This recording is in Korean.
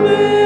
오늘